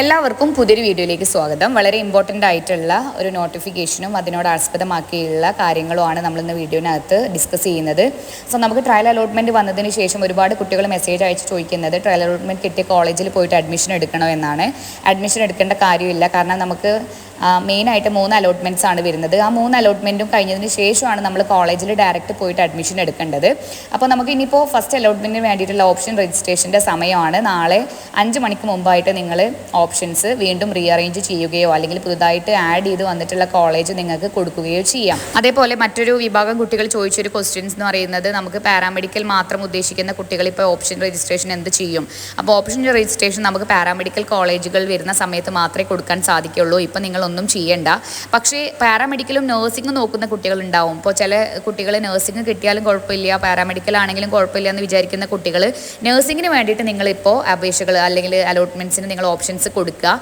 എല്ലാവർക്കും പുതിയൊരു വീഡിയോയിലേക്ക് സ്വാഗതം. വളരെ ഇമ്പോർട്ടന്റ് ആയിട്ടുള്ള ഒരു നോട്ടിഫിക്കേഷനും അതിനോട് ആസ്പദമാക്കിയുള്ള കാര്യങ്ങളുമാണ് നമ്മളിന്ന് വീഡിയോനകത്ത് ഡിസ്കസ് ചെയ്യുന്നത്. സോ നമുക്ക് ട്രയൽ അലോട്ട്മെന്റ് വന്നതിന് ശേഷം ഒരുപാട് കുട്ടികൾ മെസ്സേജ് അയച്ച് ചോദിക്കുന്നത് ട്രയൽ അലോട്ട്മെന്റ് കിട്ടിയ കോളേജിൽ പോയിട്ട് അഡ്മിഷൻ എടുക്കണോ എന്നാണ്. അഡ്മിഷൻ എടുക്കേണ്ട കാര്യമില്ല. കാരണം നമുക്ക് മെയിനായിട്ട് മൂന്ന് അലോട്ട്മെന്റ്സ് ആണ് വരുന്നത്. ആ മൂന്ന് അലോട്ട്മെന്റും കഴിഞ്ഞതിന് ശേഷമാണ് നമ്മൾ കോളേജിൽ ഡയറക്റ്റ് പോയിട്ട് അഡ്മിഷൻ എടുക്കേണ്ടത്. അപ്പോൾ നമുക്ക് ഇനിയിപ്പോൾ ഫസ്റ്റ് അലോട്ട്മെന്റിന് വേണ്ടിയിട്ടുള്ള ഓപ്ഷൻ രജിസ്ട്രേഷന്റെ സമയമാണ്. നാളെ അഞ്ച് മണിക്ക് മുമ്പായിട്ട് നിങ്ങൾ ഓപ്ഷൻസ് വീണ്ടും റീഅറേഞ്ച് ചെയ്യുകയോ അല്ലെങ്കിൽ പുതുതായിട്ട് ആഡ് ചെയ്ത് വന്നിട്ടുള്ള കോളേജ് നിങ്ങൾക്ക് കൊടുക്കുകയോ ചെയ്യാം. അതേപോലെ മറ്റൊരു വിഭാഗം കുട്ടികൾ ചോദിച്ചൊരു ക്വസ്റ്റ്യൻസ് എന്ന് പറയുന്നത് നമുക്ക് പാരാമെഡിക്കൽ മാത്രം ഉദ്ദേശിക്കുന്ന കുട്ടികൾ ഇപ്പോൾ ഓപ്ഷൻ രജിസ്ട്രേഷൻ എന്ത് ചെയ്യും? അപ്പോൾ ഓപ്ഷൻ രജിസ്ട്രേഷൻ നമുക്ക് പാരാമെഡിക്കൽ കോളേജുകൾ വരുന്ന സമയത്ത് മാത്രമേ കൊടുക്കാൻ സാധിക്കുള്ളൂ. ഇപ്പോൾ നിങ്ങളൊന്നും ചെയ്യേണ്ട. പക്ഷേ പാരാമെഡിക്കലും നഴ്സിംഗും നോക്കുന്ന കുട്ടികളുണ്ടാവും ഇപ്പോൾ ചില കുട്ടികൾ നഴ്സിംഗ് കിട്ടിയാലും കുഴപ്പമില്ല. പാരാമെഡിക്കൽ ആണെങ്കിലും കുഴപ്പമില്ല എന്ന് വിചാരിക്കുന്ന കുട്ടികൾ നഴ്സിംഗിന് വേണ്ടിയിട്ട് നിങ്ങളിപ്പോൾ അപേക്ഷകൾ അല്ലെങ്കിൽ അലോട്ട്മെന്റ്സിന് നിങ്ങൾ ഓപ്ഷൻസ് കൊടുക്കുക.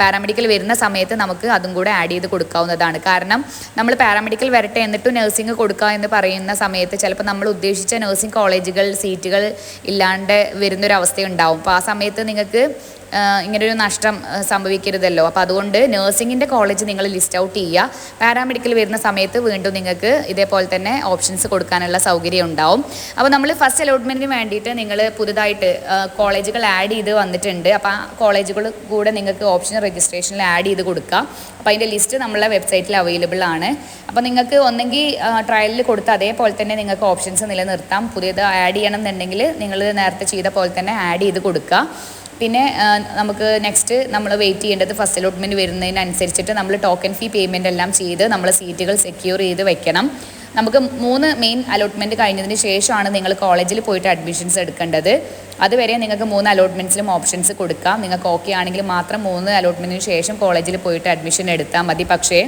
പാരാമെഡിക്കൽ വരുന്ന സമയത്ത് നമുക്ക് അതും കൂടെ ആഡ് ചെയ്ത് കൊടുക്കാവുന്നതാണ്. കാരണം നമ്മൾ പാരാമെഡിക്കൽ വരട്ടെ എന്നിട്ട് നഴ്സിംഗ് കൊടുക്കുക എന്ന് പറയുന്ന സമയത്ത് ചിലപ്പോൾ നമ്മൾ ഉദ്ദേശിച്ച നഴ്സിംഗ് കോളേജുകൾ സീറ്റുകൾ ഇല്ലാണ്ട് വരുന്നൊരവസ്ഥയുണ്ടാവും. അപ്പോൾ ആ സമയത്ത് നിങ്ങൾക്ക് ഇങ്ങനൊരു നഷ്ടം സംഭവിക്കരുതല്ലോ. അപ്പോൾ അതുകൊണ്ട് നഴ്സിംഗിന്റെ കോളേജ് നിങ്ങൾ ലിസ്റ്റ് ഔട്ട് ചെയ്യുക. പാരാമെഡിക്കൽ വരുന്ന സമയത്ത് വീണ്ടും നിങ്ങൾക്ക് ഇതേപോലെ തന്നെ ഓപ്ഷൻസ് കൊടുക്കാനുള്ള സൗകര്യം ഉണ്ടാവും. അപ്പോൾ നമ്മൾ ഫസ്റ്റ് അലോട്ട്മെന്റിന് വേണ്ടിയിട്ട് നിങ്ങൾ പുതുതായിട്ട് കോളേജുകൾ ആഡ് ചെയ്ത് വന്നിട്ടുണ്ട്. അപ്പോൾ ആ കോളേജുകൾ കൂടെ നിങ്ങൾക്ക് ഓപ്ഷൻ രജിസ്ട്രേഷനിൽ ആഡ് ചെയ്ത് കൊടുക്കുക അപ്പോൾ അതിന്റെ ലിസ്റ്റ് നമ്മളെ വെബ്സൈറ്റിൽ അവൈലബിൾ ആണ്. അപ്പോൾ നിങ്ങൾക്ക് ഒന്നെങ്കിൽ ട്രയലിൽ കൊടുത്ത് അതേപോലെ തന്നെ നിങ്ങൾക്ക് ഓപ്ഷൻസ് നിലനിർത്താം. പുതിയത് ആഡ് ചെയ്യണം എന്നുണ്ടെങ്കിൽ നിങ്ങൾ നേരത്തെ ചെയ്ത പോലെ തന്നെ ആഡ് ചെയ്ത് കൊടുക്കുക. പിന്നെ നമുക്ക് നെക്സ്റ്റ് നമ്മൾ വെയിറ്റ് ചെയ്യേണ്ടത് ഫസ്റ്റ് അലോട്ട്മെന്റ് വരുന്നതിനനുസരിച്ചിട്ട് നമ്മൾ ടോക്കൺ ഫീ പേയ്മെന്റ് എല്ലാം ചെയ്ത് നമ്മൾ സീറ്റുകൾ സെക്യൂർ ചെയ്ത് വെക്കണം. നമുക്ക് മൂന്ന് മെയിൻ അലോട്ട്മെന്റ് കഴിഞ്ഞതിന് ശേഷമാണ് നിങ്ങൾ കോളേജിൽ പോയിട്ട് അഡ്മിഷൻസ് എടുക്കേണ്ടത്. അതുവരെ നിങ്ങൾക്ക് മൂന്ന് അലോട്ട്മെന്റ്സിലും ഓപ്ഷൻസ് കൊടുക്കാം. നിങ്ങൾക്ക് ഓക്കെ ആണെങ്കിൽ മാത്രം മൂന്ന് അലോട്ട്മെന്റിന് ശേഷം കോളേജിൽ പോയിട്ട് അഡ്മിഷൻ എടുത്താൽ മതി. പക്ഷേ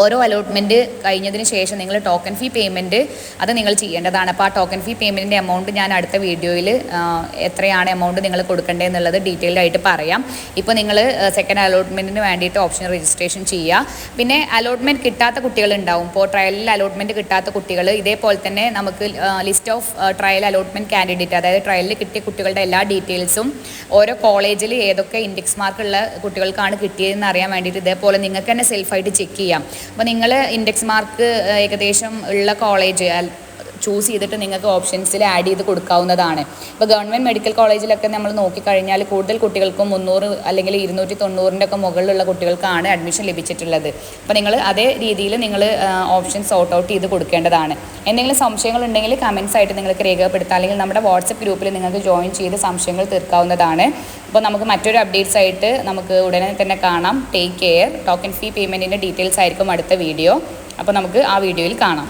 ഓരോ അലോട്ട്മെന്റ് കഴിഞ്ഞതിന് ശേഷം നിങ്ങൾ ടോക്കൺ ഫീ പേയ്മെന്റ് അത് നിങ്ങൾ ചെയ്യേണ്ടതാണ്. അപ്പോൾ ആ ടോക്കൺ ഫീ പേയ്മെന്റിന്റെ എമൗണ്ട് ഞാൻ അടുത്ത വീഡിയോയിൽ എത്രയാണ് എമൗണ്ട് നിങ്ങൾ കൊടുക്കേണ്ടത് എന്നുള്ളത് ഡീറ്റെയിൽഡ് ആയിട്ട് പറയാം. ഇപ്പോൾ നിങ്ങൾ സെക്കൻഡ് അലോട്ട്മെന്റിന് വേണ്ടിയിട്ട് ഓപ്ഷൻ രജിസ്ട്രേഷൻ ചെയ്യുക പിന്നെ അലോട്ട്മെന്റ് കിട്ടാത്ത കുട്ടികളുണ്ടാവും ഇപ്പോൾ ട്രയലിൽ അലോട്ട്മെന്റ് കിട്ടാത്ത കുട്ടികൾ ഇതേപോലെ തന്നെ നമുക്ക് list of trial allotment candidate അതായത് ട്രയലിൽ കിട്ടിയ കുട്ടികളുടെ എല്ലാ ഡീറ്റെയിൽസും ഓരോ കോളേജിൽ ഏതൊക്കെ ഇൻഡെക്സ് മാർക്കുള്ള കുട്ടികൾക്കാണ് കിട്ടിയതെന്ന് അറിയാൻ വേണ്ടിയിട്ട് ഇതേപോലെ നിങ്ങൾക്ക് തന്നെ സെൽഫായിട്ട് ചെക്ക് ചെയ്യാം. അപ്പോൾ നിങ്ങൾ ഇൻഡെക്സ് മാർക്ക് ഏകദേശം ഉള്ള കോളേജ് ചൂസ് ചെയ്തിട്ട് നിങ്ങൾക്ക് ഓപ്ഷൻസിൽ ആഡ് ചെയ്ത് കൊടുക്കാവുന്നതാണ്. ഇപ്പോൾ ഗവൺമെന്റ് മെഡിക്കൽ കോളേജിലൊക്കെ നമ്മൾ നോക്കിക്കഴിഞ്ഞാൽ കൂടുതൽ കുട്ടികൾക്കും മുന്നൂറ് അല്ലെങ്കിൽ ഇരുന്നൂറ്റി തൊണ്ണൂറിന്റെ ഒക്കെ മുകളിലുള്ള കുട്ടികൾക്കാണ് അഡ്മിഷൻ ലഭിച്ചിട്ടുള്ളത്. അപ്പോൾ നിങ്ങൾ അതേ രീതിയിൽ നിങ്ങൾ ഓപ്ഷൻ സോർട്ട് ഔട്ട് ചെയ്ത് കൊടുക്കേണ്ടതാണ്. എന്തെങ്കിലും സംശയങ്ങൾ ഉണ്ടെങ്കിൽ കമൻസ് ആയിട്ട് നിങ്ങൾക്ക് രേഖപ്പെടുത്താം. അല്ലെങ്കിൽ നമ്മുടെ വാട്സപ്പ് ഗ്രൂപ്പിൽ നിങ്ങൾക്ക് ജോയിൻ ചെയ്ത് സംശയങ്ങൾ തീർക്കാവുന്നതാണ്. അപ്പോൾ നമുക്ക് മറ്റൊരു അപ്ഡേറ്റ്സ് ആയിട്ട് നമുക്ക് ഉടനെ തന്നെ കാണാം. ടേക്ക് കെയർ ടോക്കൺ ഫീ പേയ്മെന്റിന്റെ ഡീറ്റെയിൽസ് ആയിരിക്കും അടുത്ത വീഡിയോ അപ്പോൾ നമുക്ക് ആ വീഡിയോയിൽ കാണാം.